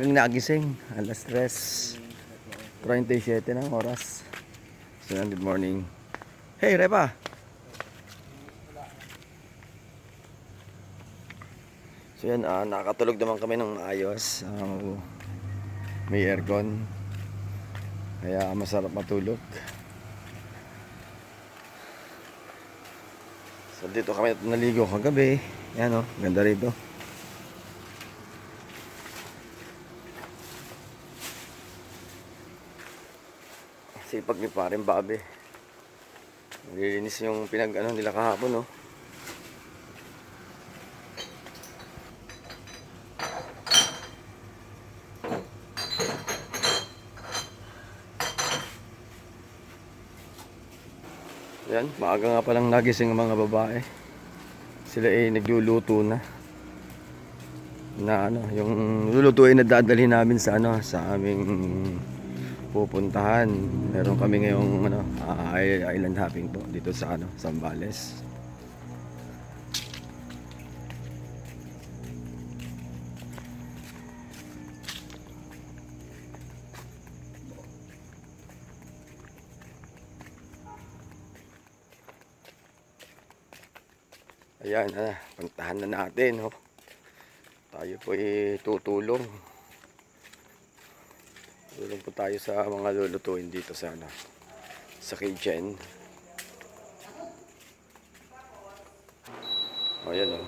Maagang nagising. Alas 3. 37 ng oras. So good morning. Hey, Repa! So yan, ah, nakakatulog naman kami ng ayos. Ah, may aircon. Kaya masarap matulog. So dito kami naligo kagabi. Yan oh, ganda rito. Sipag ni parin Bobby. Nililinis yung pinag ano nila kahapon oh. Yan, maaga nga palang nagising ang mga babae. Sila ay nagluluto na. Na ano, yung lulutuin na dadalhin namin sa ano, sa aming pupuntahan. Meron kami ngayong ano, ah, island hopping po dito sa ano, Zambales. Ayan, ah, puntahan na natin, oh. Tayo po ay tutulong. Tulong po tayo sa mga lulutuin dito sa ano, sa kitchen. O, ayan, oh.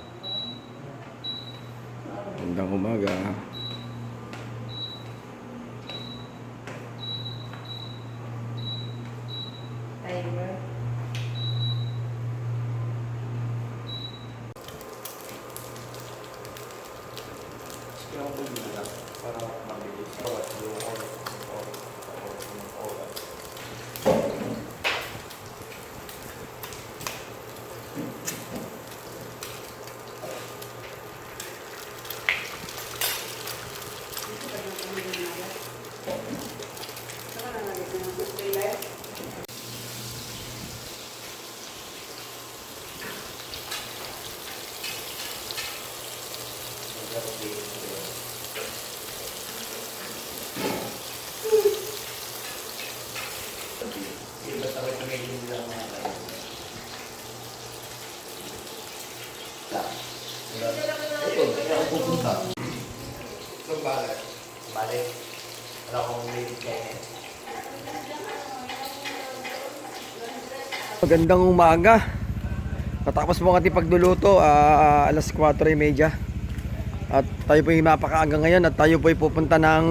Magandang umaga. Timer. Magandang umaga. Natapos po ang ating pagluluto, ah, alas 4.30. At tayo po yung mapakaaga ngayon at tayo po ay pupunta ng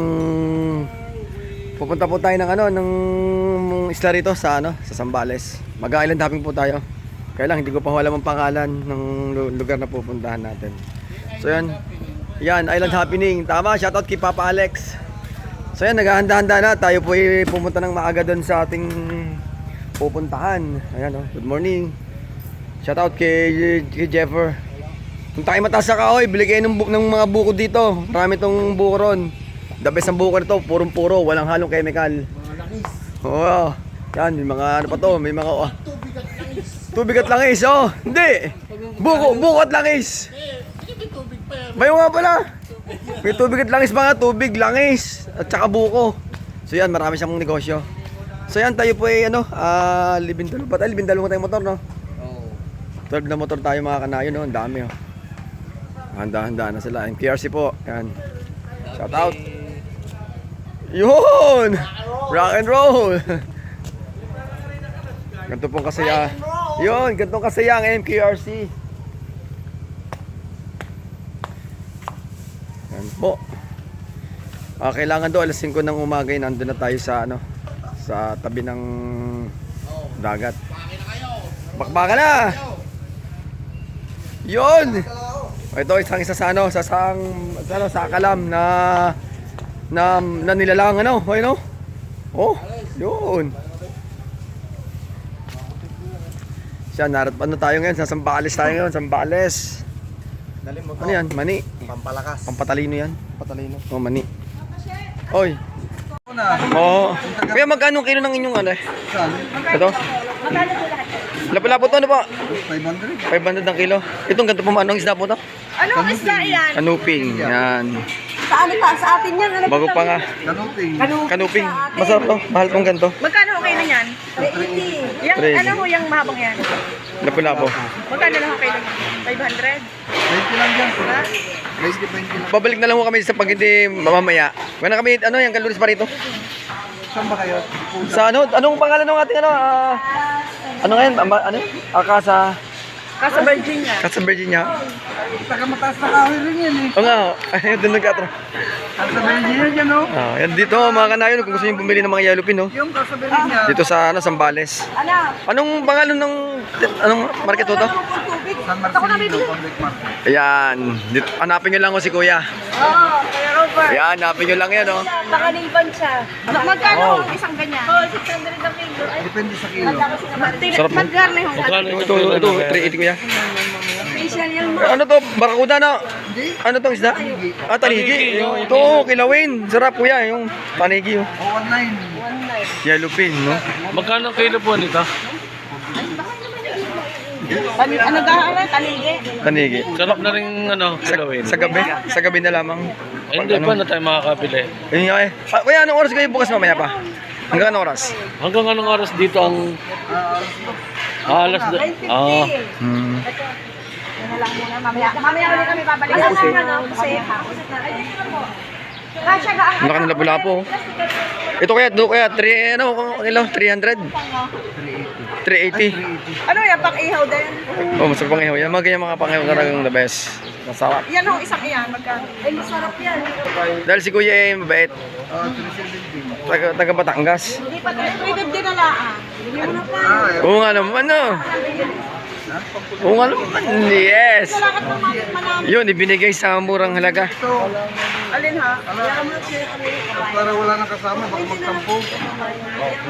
pupunta po tayo ng ano ng isla rito sa ano sa Sambales. Mag-island hopping po tayo. Kaya lang hindi ko pa alam ang pangalan ng lu- lugar na pupuntahan natin. So yan. Yan, island happening. Tama, shoutout kay Papa Alex. So yan, naghahanda-handa na. Tayo po ay pumunta ng maaga doon sa ating pupuntahan. Ayan oh, good morning. Shoutout kay, kay Jeffer. Kung tayo mataas sa kahoy, bili kayo ng, ng mga buko dito. Marami tong buko ron. The best ang buko nito, purong-puro, walang halong chemical. Mga langis. Oo. Yan, may mga ano pa to, may mga oh, Tubig at langis. Oh, hindi. Buko, buko at langis. Eh, hindi may tubig pa yan. May nga pala. May tubig at langis mga tubig, langis, at saka buko. So yan, marami siyang negosyo. So yan, tayo po ay ano, ah, libindalo ba tayo? Libindalo mo tayong motor, no? Oo. 12 na motor tayo mga kanayo, no? Ang dami, oh. Handa-handa na sila. MKRC po. Yan. Shout out. Yun! Rock and roll! Ganito pong kasaya. Yun, ganito kasaya ang MKRC. Yan po. Ah, kailangan do alas 5 ng umaga yun, nandun na tayo sa ano sa tabi ng dagat. Bakbaka na! Yun! Ito isang isa sa ano, sa sang sa, ano, sa kalam na na, na nilalang ano, okay no? Oh, yun. Siya, narat ano tayo ngayon? Sa Sambales tayo ngayon, Sambales. Dali mo Ano yan? Mani. Pampalakas. Pampatalino yan. Patalino. Oh, mani. Oy. Oo. Kuya, magkano kilo ng inyong ano eh? Saan? Ito? Lapu-lapu to ano po? 500. 500 ang kilo. Itong ganito po anong isda po to? Anong isda yan? Kanuping. Yan. Sa ano pa? Sa atin yan. Ano Bago pa nga. Kanuping. Kanuping. Masarap to. Mahal tong ganito. Magkano na yan? 380. Yung Three. ano ho, yung mahabang yan? Lapu-lapo. Magkano lang okay na? 500? 20 lang dyan. 20, 20 lang. Babalik na lang ho kami sa pag hindi mamamaya. Wala kami, ano yung kalulis pa rito? Saan ba kayo? Sa ano, anong pangalan ng ating ano? ah, ano ngayon? Ano? Akasa, Kasa Virginia. Akasa Virginia. Taga mataas na kahoy rin yan eh. Oo nga, oh. ayun doon nagkatra. Kasa Virginia dyan oh. Ah, yan dito mga kanayon kung gusto niyo bumili ng mga yellow pin, no? Yung Kasa Virginia. Dito sa ano, Sambales. Ano? Anong pangalan ng anong market to? to? San. Marcelino Public Market. Ayan, dito, hanapin niyo lang ko si Kuya. Oo, kaya Robert. Ayan, hanapin niyo lang yan, oh. Baka naiban siya. Magkano Oh. ang isang ganyan? Oh, 600 ang kilo. Depende sa kilo. Sarap mo. Magkano yung ito, ito, 380 Kuya. Facial Eh, Ano to? Barakuda na? Ano tong isda? Ah, tanigi. Ito, kilawin. Sarap kuya, yung tanigi. Oh. O 19. Yellow pin, no? Magkano kilo po nito? Ano ano gahara? Taligi? Tanigi. Sarap na rin ano, Sa, kilawin. sa gabi? Sa gabi na lamang. Eh, hindi pa na tayo makakabili. Yun nga eh. Ah, kuya, anong oras kayo bukas mamaya pa? Hanggang anong oras? Hanggang anong oras dito ang... Ah, alas... Da- ah, 9.50. Hmm. Yan na lang muna. Mamaya, mamaya ulit kami babalik. Ano? Kasi, na. Ay, dito po. Kasya ga ang Ang laki ng lapu-lapo. oh. Ito kaya, do kaya, 3, ano, kilo, 300? 380. Ano yan? Pang ihaw din? Oh, masarap pang ihaw. Yan, mga ganyan mga pang ihaw talagang the best. Masarap. Yan ho, isang iyan. Magkano? Ay, masarap yan. Dahil si kuya eh, mabait. O 370. Taga, taga Batangas. Hindi pa tayo. 350 na laan. Hindi mo na pa. Oo nga naman, no? Oo nga naman, yes. Yun, ibinigay sa murang halaga. Alin ha? Na para wala nang kasama, baka magtampo.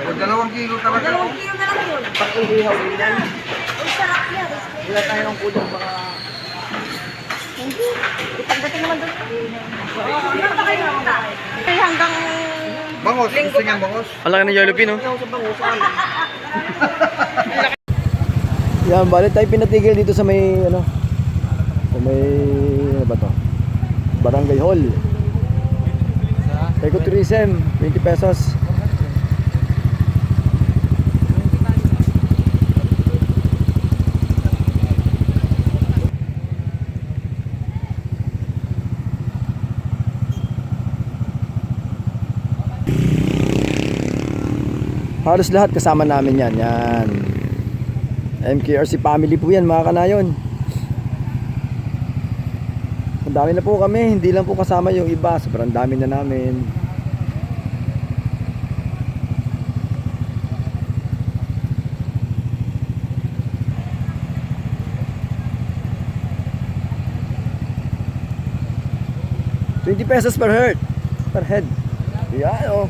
O dalawang kilo talaga. Dalawang kilo na lang yun. Pag ihaw yan. Ang sarap yan. Wala tayo ng kulang baka... Hindi. Ipagdating naman doon. Hanggang... Bangos, gusto niya bangos. Ang laki ng pin, no? Yan, bali tayo pinatigil dito sa may, ano, sa may, ano ba to? Barangay Hall. Ecotourism, 20 pesos. Halos lahat kasama namin yan. Yan. MKRC family po yan mga kanayon. Ang dami na po kami. Hindi lang po kasama yung iba. Sobrang dami na namin. Twenty pesos per head. Per head. Yan oh.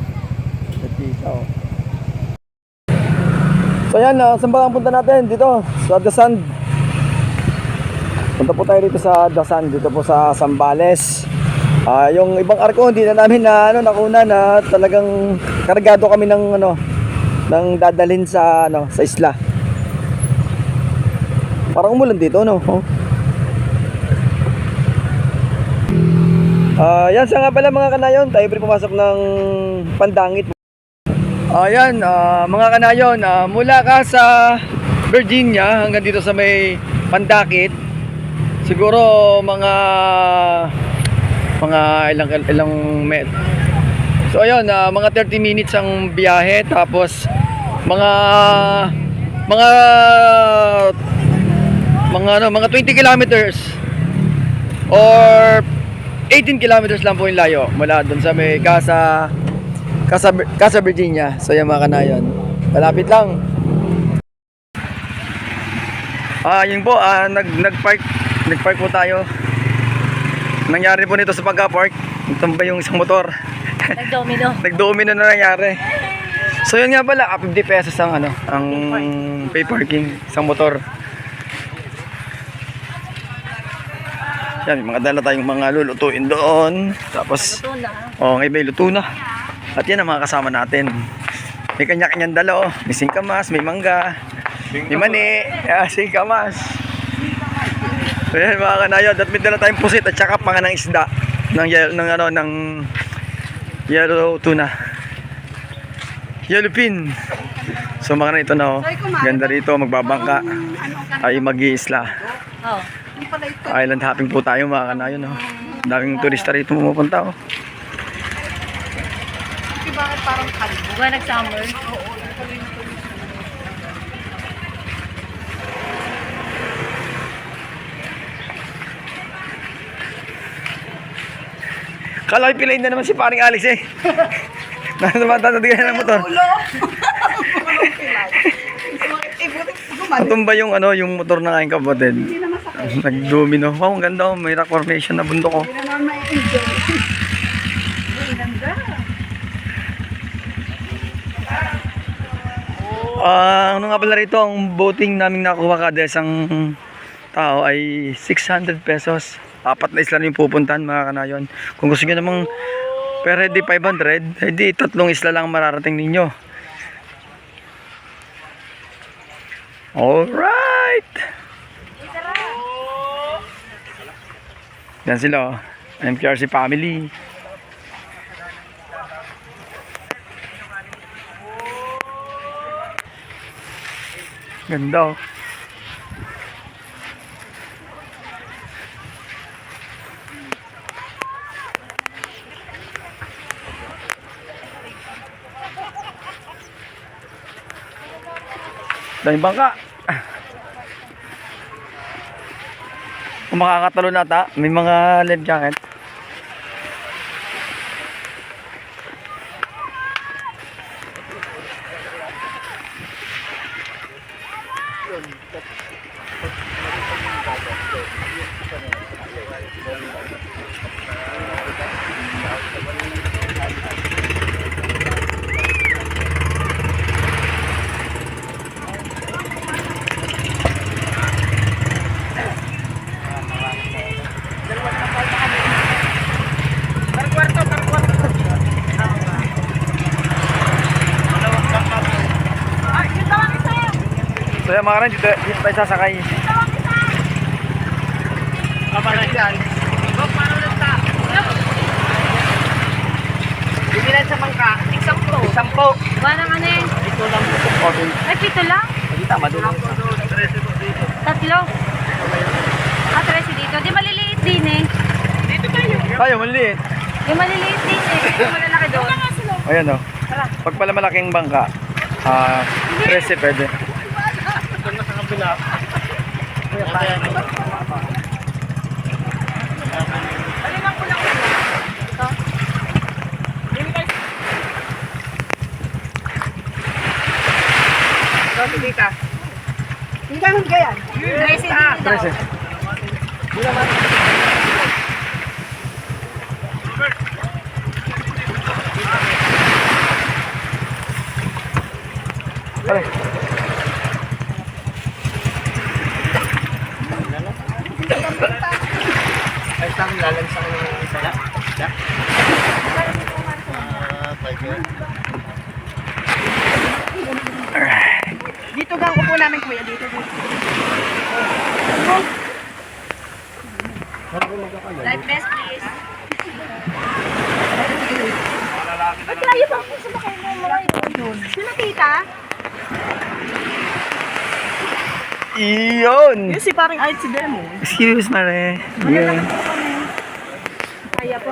Natika oh. So yan, uh, saan ba ang punta natin? Dito, sa Dasan. Punta po tayo dito sa Dasan, dito po sa Sambales. Ah, yung ibang arko hindi na namin na ano nakuna na talagang kargado kami ng ano ng dadalhin sa ano sa isla. Parang umulan dito no. Oh. Ah, yan sa nga pala mga kanayon, tayo pumasok ng Pandangit. Ayan, ah, mga kanayon, ah, mula ka sa Virginia hanggang dito sa may Pandakit, siguro mga mga ilang ilang met. So ayun, ah, mga 30 minutes ang biyahe tapos mga mga mga ano, mga 20 kilometers or 18 kilometers lang po yung layo mula doon sa may Casa Casa, Casa Virginia. So yung mga kanayon. Malapit lang. Ah, yun po, ah, nag nag-park nag-park po tayo. Nangyari po nito sa pagka-park, nagtambay yung isang motor. Nag-domino. Nag-domino na nangyari. So yun nga pala, ah, 50 pesos ang ano, ang pay parking isang motor. Yan, mga dala tayong mga lulutuin doon. Tapos, oh, ngayon may luto na. At yan ang mga kasama natin. May kanya-kanyang dala, oh. May singkamas, may mangga, may mani, ah, singkamas. So yan mga kanayod, at may dala tayong pusit at saka panga ng isda ng, yellow, ng ano, ng yellow tuna. Yellow pin. So mga kanayod, ito na oh. Ganda rito, magbabangka. Ay mag-iisla. Oh. Island hopping po tayo mga kanayon. No? Daming turista rito pumupunta. Oh. Buwan nag-summer. Kala ko pilayin na naman si paring Alex eh. Nasa naman tatatigan ng motor. Natumba yung ano, yung motor ng aking kapatid. Nag-domino. Wow, ang ganda oh. May rock formation na bundok oh. Ah, ano nga pala rito, ang boating naming nakuha kada isang tao ay 600 pesos. Apat na isla na yung pupuntahan mga kanayon. Kung gusto nyo namang per head di 500, hindi tatlong isla lang ang mararating ninyo. Alright! Yan sila oh. MPRC family. Ganda oh. Daming bangka. Kung makakatalo nata, may mga lead jacket. Yan mga karan, dito, dito tayo sasakay. Bibilan sa mangka. Sampo. Sampo. Buwan ng ano eh. Okay. Ay, pito lang. Hindi tama doon. Tatlo. Ah, tres dito. Di maliliit din eh. Tayo, maliit. Yung maliliit din eh. Yung malalaki doon. Ayan o. Pag pala malaking bangka, ah, 13 pwede. Tres dito. 13. Pare. Dito gang upo namin kuya. Dito. Life best please. Ba't layo pa ako sa bakay mo malayo? Sino tita? Iyon! Yung si parang ayot si Demo. Excuse mare. Yeah. Kaya po.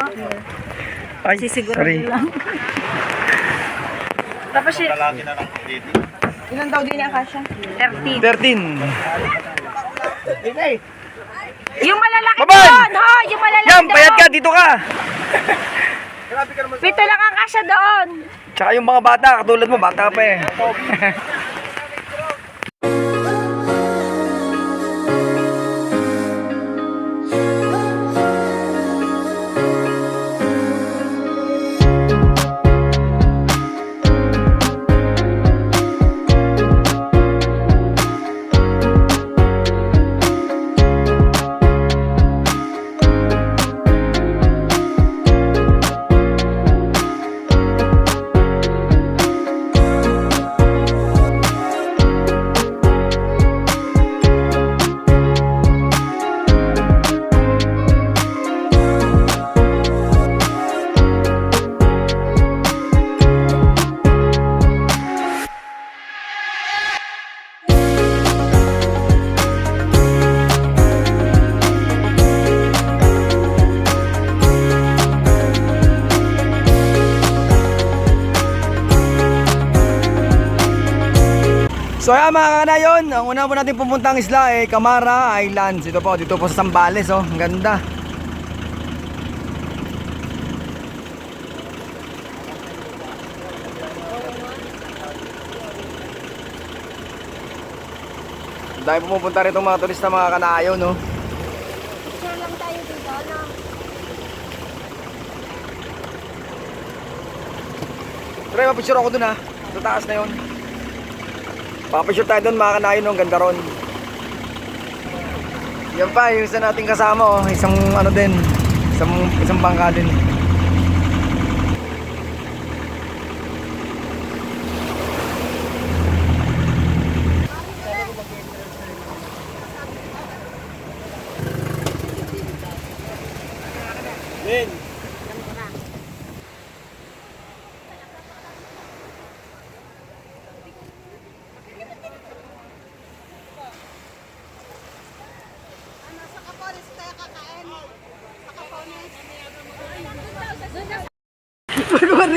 Ay, Sisigurado sorry. lang. Tapos si... Ilan daw din ang kasya? 13. 13. Yung malalaki doon, ho! Yung malalaki Yan, doon. payat ka, dito ka. Pito lang ang kasya doon. Tsaka yung mga bata, katulad mo, bata pa eh. So ayan mga kanayon, ang una po natin pumuntang isla ay Camara Islands. Ito po, dito po sa Sambales oh. Ang ganda. Ang dami pumupunta rito mga turista mga kanayon no. Picture lang tayo dito, no? Try mapicture ako dun ha. Sa taas na yun. Papicture tayo dun mga kanayon no. Ganda ron. Yan pa, yung isa nating kasama oh. Isang ano din. Isang, isang bangka din.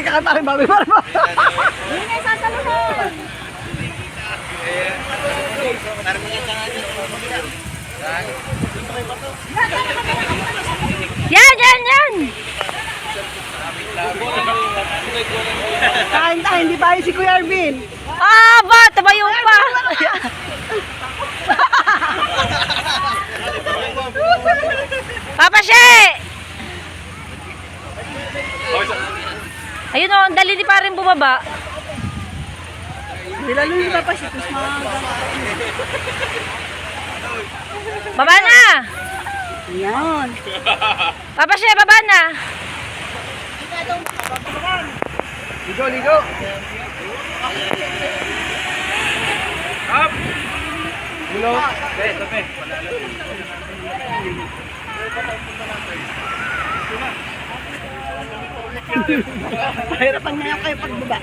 Hindi kakatakin babi para ba? Hindi na sasaluhan! Yan, yan, yan! Kain tayo, hindi tayo si Kuya Arvin. Ah, ba? Tumayo pa! Papa She! Ayun o, ang dali di pa rin bumaba. Nilalo yung papa si Kusma. Baba na! Yan. Papa She, baba na! Ligo, ligo. Up! Ligo. Tape, tape. Mahirapan ngayon kayo pagbaba.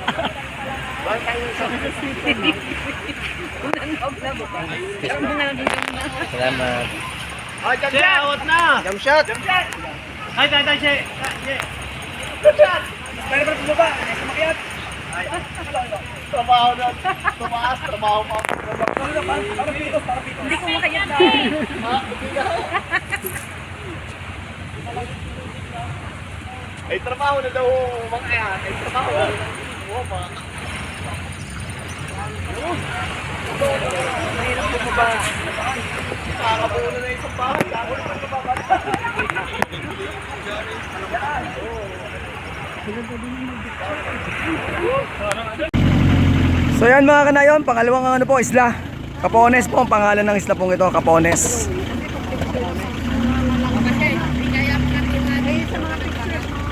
Salamat. Ah, jump shot! Out na! Jump shot! Jump shot! Ay, tay, tay, tay, tay. Jump shot! Pero pero bumaba, sumakyat. Ay. Trabaho na. Tumaas, trabaho pa. Para pito, para pito. Hindi ko makayat na. Ay, trabaho na daw mga yan. Ay, trabaho. Oo, mga. Mahirap bumaba. Nakakabuo na isang bahay. Ako naman nababa. So yan mga kanayon, pangalawang ano po, isla. Capones po ang pangalan ng isla pong ito, Capones.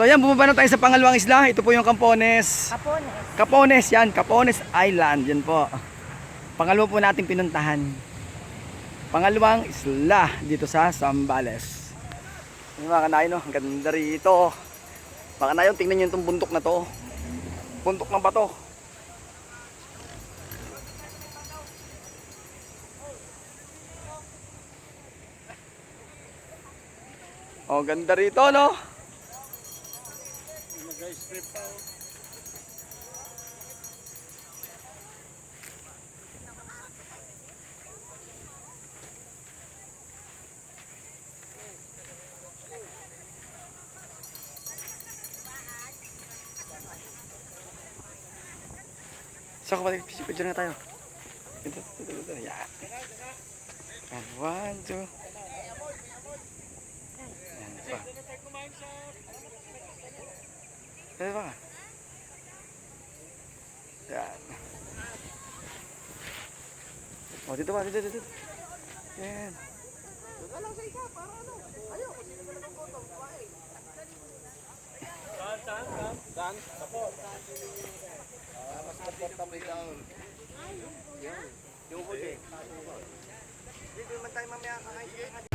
So yan, bumaba na tayo sa pangalawang isla. Ito po yung Campones. Kapones. Capones yan, Capones Island. Yan po. Pangalawa po natin pinuntahan. Pangalawang isla dito sa Zambales. Yung mga kanayon, no? ang ganda rito. Mga kanayon, tingnan nyo itong bundok na to. Bundok ng bato. Oh, ganda rito, no? So kapatid, picture na tayo. Ito, ito, ito, yan. And one, two. Dali lang ah. Yan. O, dito ba? Dito, dito. Yan. Dito lang sa isa, para ano? Ayaw, kasi naman ang gutom. Kumain. Saan, saan, saan? Saan? Apo. Ah, mas comfortable down. Yan. Yung huli. Dito naman tayo mamaya kakain.